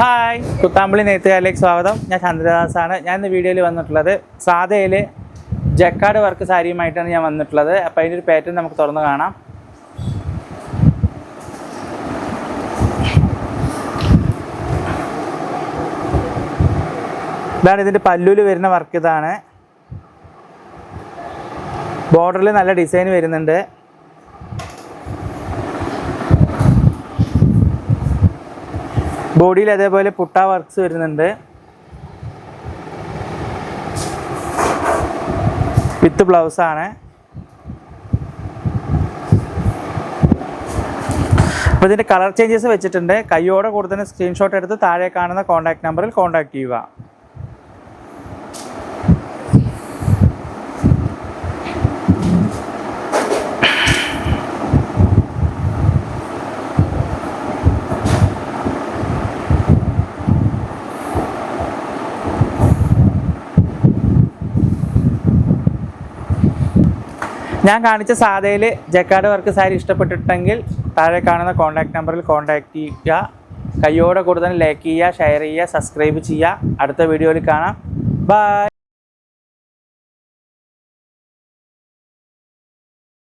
Hi Kuthampully നെയ്ത്തുകാരിലേക്ക് സ്വാഗതം. ഞാൻ ചന്ദ്രദാസാണ്. ഞാൻ ഇന്ന് വീഡിയോയിൽ വന്നിട്ടുള്ളത് സാധയിൽ ജക്കാട് വർക്ക് സാരിയുമായിട്ടാണ് ഞാൻ വന്നിട്ടുള്ളത്. അപ്പോൾ അതിന്റെ ഒരു പാറ്റേൺ നമുക്ക് തുറന്ന് കാണാം. ഇതാണ് ഇതിന്റെ പല്ലുവിൽ വരുന്ന വർക്ക് ഇതാണ്. ബോർഡറിൽ നല്ല ഡിസൈൻ വരുന്നുണ്ട്. ബോഡിയിൽ അതേപോലെ പുട്ട വർക്ക്സ് വരുന്നുണ്ട്. വിത്ത് ബ്ലൗസ് ആണ്. അപ്പോൾ ഇതിന്റെ കളർ ചേഞ്ചസ് വെച്ചിട്ടുണ്ട്. കയ്യോടെ കൂടുതൽ സ്ക്രീൻഷോട്ട് എടുത്ത് താഴെ കാണുന്ന കോൺടാക്ട് നമ്പറിൽ കോൺടാക്ട് ചെയ്യുക. ഞാൻ കാണിച്ച സാധയിൽ ജക്കാട് വർക്ക് സാരി ഇഷ്ടപ്പെട്ടിട്ടുണ്ടെങ്കിൽ താഴെ കാണുന്ന കോൺടാക്ട് നമ്പറിൽ കോൺടാക്ട് ചെയ്യുക. കയ്യോടെ കൂടുതൽ ലൈക്ക് ചെയ്യുക ഷെയർ ചെയ്യുക സബ്സ്ക്രൈബ് ചെയ്യുക. അടുത്ത വീഡിയോയിൽ കാണാം. ബൈ